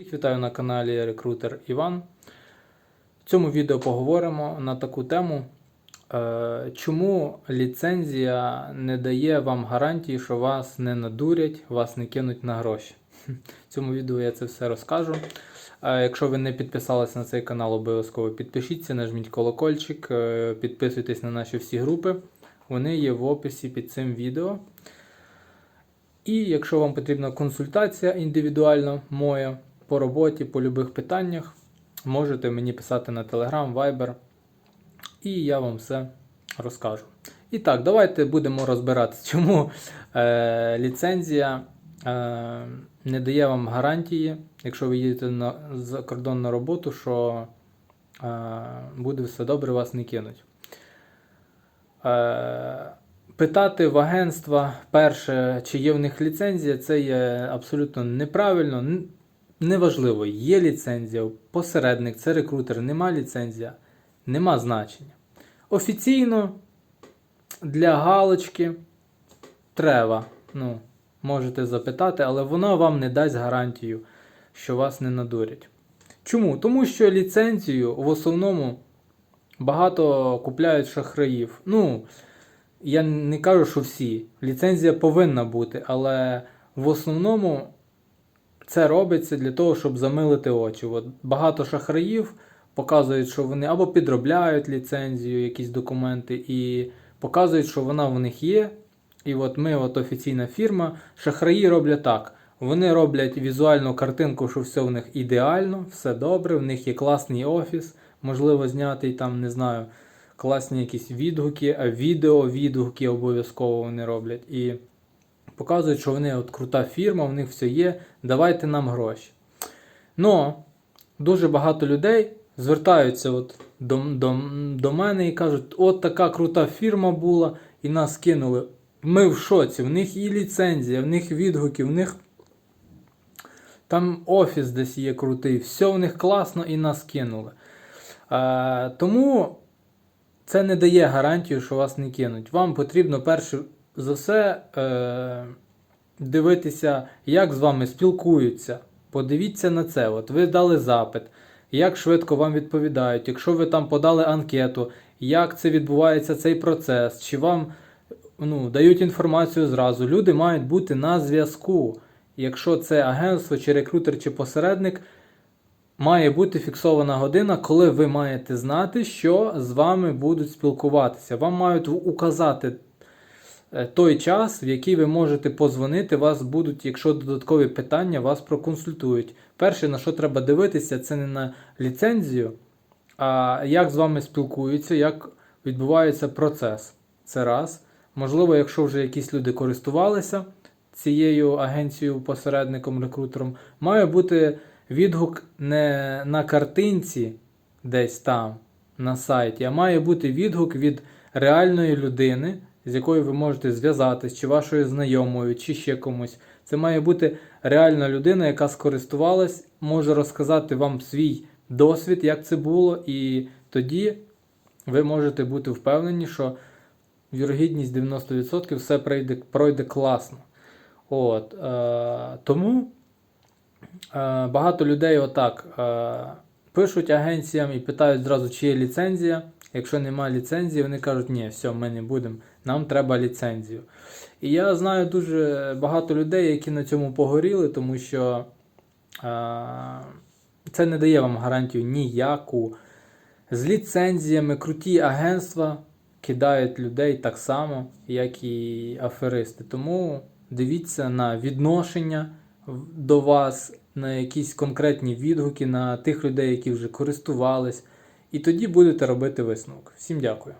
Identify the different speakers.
Speaker 1: Всіх вітаю на каналі Рекрутер Іван. В цьому відео поговоримо на таку тему, е, чому ліцензія не дає вам гарантії, що вас не надурять, вас не кинуть на гроші. В цьому відео я це все розкажу. Якщо ви не підписалися на цей канал, обов'язково підпишіться, нажміть колокольчик, е, підписуйтесь на наші всі групи. Вони є в описі під цим відео. І якщо вам потрібна консультація індивідуальна моя по роботі, по любих питаннях, можете мені писати на Telegram, Viber, і я вам все розкажу. І так, давайте будемо розбиратися, чому е, ліцензія е, не дає вам гарантії, якщо ви їдете на, за кордон на роботу, що е, буде все добре, вас не кинуть. Е, Питати в агентства перше, чи є в них ліцензія, це є абсолютно неправильно. Неважливо, є ліцензія, посередник, це рекрутер, нема ліцензія, нема значення. Офіційно для галочки треба. Ну, можете запитати, але вона вам не дасть гарантію, що вас не надурять. Чому? Тому що ліцензію в основному багато купляють шахраїв. Ну, я не кажу, що всі. Ліцензія повинна бути, але в основному це робиться для того, щоб замилити очі. От багато шахраїв показують, що вони або підробляють ліцензію, якісь документи, і показують, що вона в них є. І от ми, от офіційна фірма, шахраї роблять так. Вони роблять візуальну картинку, що все в них ідеально, все добре, в них є класний офіс, можливо, знятий там, не знаю, класні якісь відгуки, а відео відгуки обов'язково вони роблять. І показують, що вони от крута фірма, в них все є, давайте нам гроші. Но дуже багато людей звертаються от до, до, до мене і кажуть, от така крута фірма була, і нас кинули. Ми в шоці, в них і ліцензія, в них відгуки, в них там офіс десь є крутий, все в них класно і нас кинули. Е, тому це не дає гарантію, що вас не кинуть. Вам потрібно перше за все е, дивитися, як з вами спілкуються. Подивіться на це. От ви дали запит, як швидко вам відповідають, якщо ви там подали анкету, як це відбувається цей процес, чи вам ну, дають інформацію зразу. Люди мають бути на зв'язку. Якщо це агентство, чи рекрутер, чи посередник, має бути фіксована година, коли ви маєте знати, що з вами будуть спілкуватися. Вам мають указати той час, в який ви можете позвонити. Вас будуть, якщо додаткові питання, вас проконсультують. Перше, на що треба дивитися, це не на ліцензію, а як з вами спілкуються, як відбувається процес. Це раз. Можливо, якщо вже якісь люди користувалися цією агенцією, посередником, рекрутером, має бути відгук не на картинці десь там на сайті, а має бути відгук від реальної людини, з якою ви можете зв'язатись, чи вашою знайомою, чи ще комусь. Це має бути реальна людина, яка скористувалась, може розказати вам свій досвід, як це було, і тоді ви можете бути впевнені, що вірогідність 90% все пройде, пройде класно. От, е, тому е, багато людей отак е, пишуть агенціям і питають зразу, чи є ліцензія. Якщо немає ліцензії, вони кажуть, ні, все, ми не будемо, нам треба ліцензію. І я знаю дуже багато людей, які на цьому погоріли, тому що е, це не дає вам гарантію ніяку. З ліцензіями круті агентства кидають людей так само, як і аферисти. Тому дивіться на відношення до вас, на якісь конкретні відгуки, на тих людей, які вже користувались, і тоді будете робити висновок. Всім дякую.